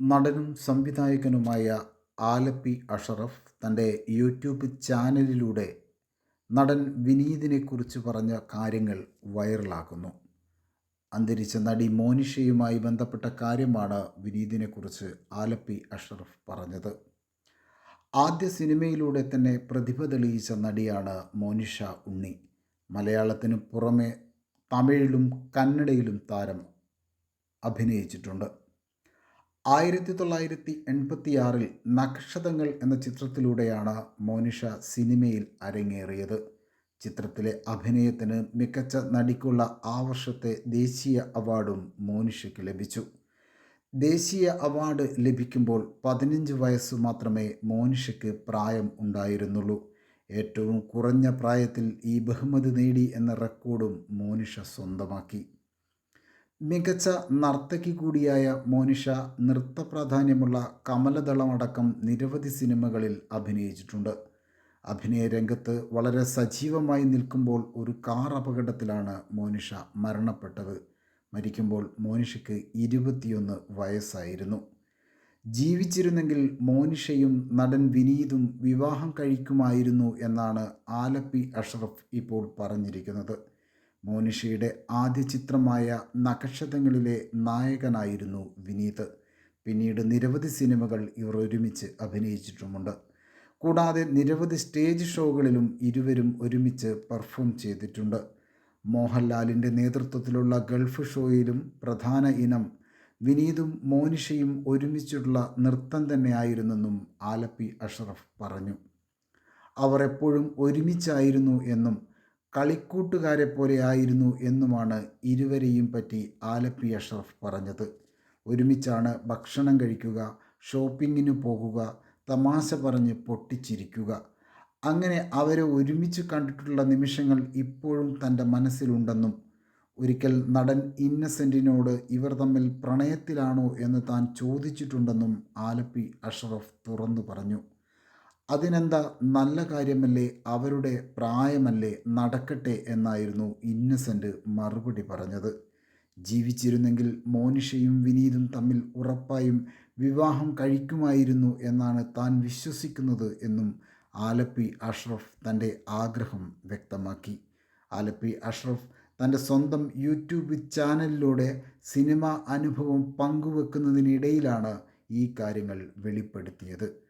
നടനും സംവിധായകനുമായ ആലപ്പി അഷറഫ് തന്റെ യൂട്യൂബ് ചാനലിലൂടെ നടൻ വിനീതിനെക്കുറിച്ച് പറഞ്ഞ കാര്യങ്ങൾ വൈറലാക്കുന്നു അന്തരിച്ച നടി മോനിഷയുമായി ബന്ധപ്പെട്ട കാര്യമാണ് വിനീതിനെക്കുറിച്ച് ആലപ്പി അഷറഫ് പറഞ്ഞത്. ആദ്യ സിനിമയിലൂടെ തന്നെ പ്രതിഭ തെളിയിച്ച നടിയാണ് മോനിഷ ഉണ്ണി. മലയാളത്തിനു പുറമെ തമിഴിലും കന്നഡയിലും താരം അഭിനയിച്ചിട്ടുണ്ട്. ആയിരത്തി തൊള്ളായിരത്തി എൺപത്തിയാറിൽ നക്ഷതങ്ങൾ എന്ന ചിത്രത്തിലൂടെയാണ് മോനിഷ സിനിമയിൽ അരങ്ങേറിയത്. ചിത്രത്തിലെ അഭിനയത്തിന് മികച്ച നടിക്കുള്ള ആ വർഷത്തെ ദേശീയ അവാർഡും മോനിഷയ്ക്ക് ലഭിച്ചു. ദേശീയ അവാർഡ് ലഭിക്കുമ്പോൾ പതിനഞ്ച് വയസ്സ് മാത്രമേ മോനിഷയ്ക്ക് പ്രായം ഉണ്ടായിരുന്നുള്ളൂ. ഏറ്റവും കുറഞ്ഞ പ്രായത്തിൽ ഈ ബഹുമതി നേടി എന്ന റെക്കോർഡും മോനിഷ സ്വന്തമാക്കി. മികച്ച നർത്തകി കൂടിയായ മോനിഷ നൃത്ത പ്രാധാന്യമുള്ള കമലദളമടക്കം നിരവധി സിനിമകളിൽ അഭിനയിച്ചിട്ടുണ്ട്. അഭിനയ രംഗത്ത് വളരെ സജീവമായി നിൽക്കുമ്പോൾ ഒരു കാർ അപകടത്തിലാണ് മോനിഷ മരണപ്പെട്ടത്. മരിക്കുമ്പോൾ മോനിഷയ്ക്ക് ഇരുപത്തിയൊന്ന് വയസ്സായിരുന്നു. ജീവിച്ചിരുന്നെങ്കിൽ മോനിഷയും നടൻ വിനീതും വിവാഹം കഴിക്കുമായിരുന്നു എന്നാണ് ആലപ്പി അഷ്റഫ് ഇപ്പോൾ പറഞ്ഞിരിക്കുന്നത്. മോനിഷയുടെ ആദ്യ ചിത്രമായ നക്ഷത്രങ്ങളിലെ നായകനായിരുന്നു വിനീത്. പിന്നീട് നിരവധി സിനിമകൾ ഇവർ ഒരുമിച്ച് അഭിനയിച്ചിട്ടുമുണ്ട്. കൂടാതെ നിരവധി സ്റ്റേജ് ഷോകളിലും ഇരുവരും ഒരുമിച്ച് പെർഫോം ചെയ്തിട്ടുണ്ട്. മോഹൻലാലിന്റെ നേതൃത്വത്തിലുള്ള ഗൾഫ് ഷോയിലും പ്രധാന ഇനം വിനീതും മോനിഷയും ഒരുമിച്ചുള്ള നൃത്തം തന്നെയായിരുന്നെന്നും ആലപ്പി അഷ്റഫ് പറഞ്ഞു. അവർ എപ്പോഴും ഒരുമിച്ചായിരുന്നു എന്നും കളിക്കൂട്ടുകാരെ പോലെ ആയിരുന്നു എന്നുമാണ് ഇരുവരെയും പറ്റി ആലപ്പി അഷ്റഫ് പറഞ്ഞത്. ഒരുമിച്ചാണ് ഭക്ഷണം കഴിക്കുക ഷോപ്പിങ്ങിന് പോകുക തമാശ പറഞ്ഞ് പൊട്ടിച്ചിരിക്കുക. അങ്ങനെ അവരെ ഒരുമിച്ച് കണ്ടിട്ടുള്ള നിമിഷങ്ങൾ ഇപ്പോഴും തന്റെ മനസ്സിലുണ്ടെന്നും ഒരിക്കൽ നടൻ ഇന്നസെന്റിനോട് ഇവർ തമ്മിൽ പ്രണയത്തിലാണോ എന്ന് താൻ ചോദിച്ചിട്ടുണ്ടെന്നും ആലപ്പി അഷ്റഫ് തുറന്നു പറഞ്ഞു. അതിനെന്താ നല്ല കാര്യമല്ലേ? അവരുടെ പ്രായമല്ലേ? നടക്കട്ടെ എന്നായിരുന്നു ഇന്നസെന്റ് മറുപടി പറഞ്ഞത്. ജീവിച്ചിരുന്നെങ്കിൽ മോനിഷയും വിനീതും തമ്മിൽ ഉറപ്പായും വിവാഹം കഴിക്കുമായിരുന്നു എന്നാണ് താൻ വിശ്വസിക്കുന്നത് എന്നും ആലപ്പി അഷ്റഫ് തന്റെ ആഗ്രഹം വ്യക്തമാക്കി. ആലപ്പി അഷ്റഫ് തന്റെ സ്വന്തം യൂട്യൂബ് ചാനലിലൂടെ സിനിമ അനുഭവം പങ്കുവെക്കുന്നതിനിടയിലാണ് ഈ കാര്യങ്ങൾ വെളിപ്പെടുത്തിയത്.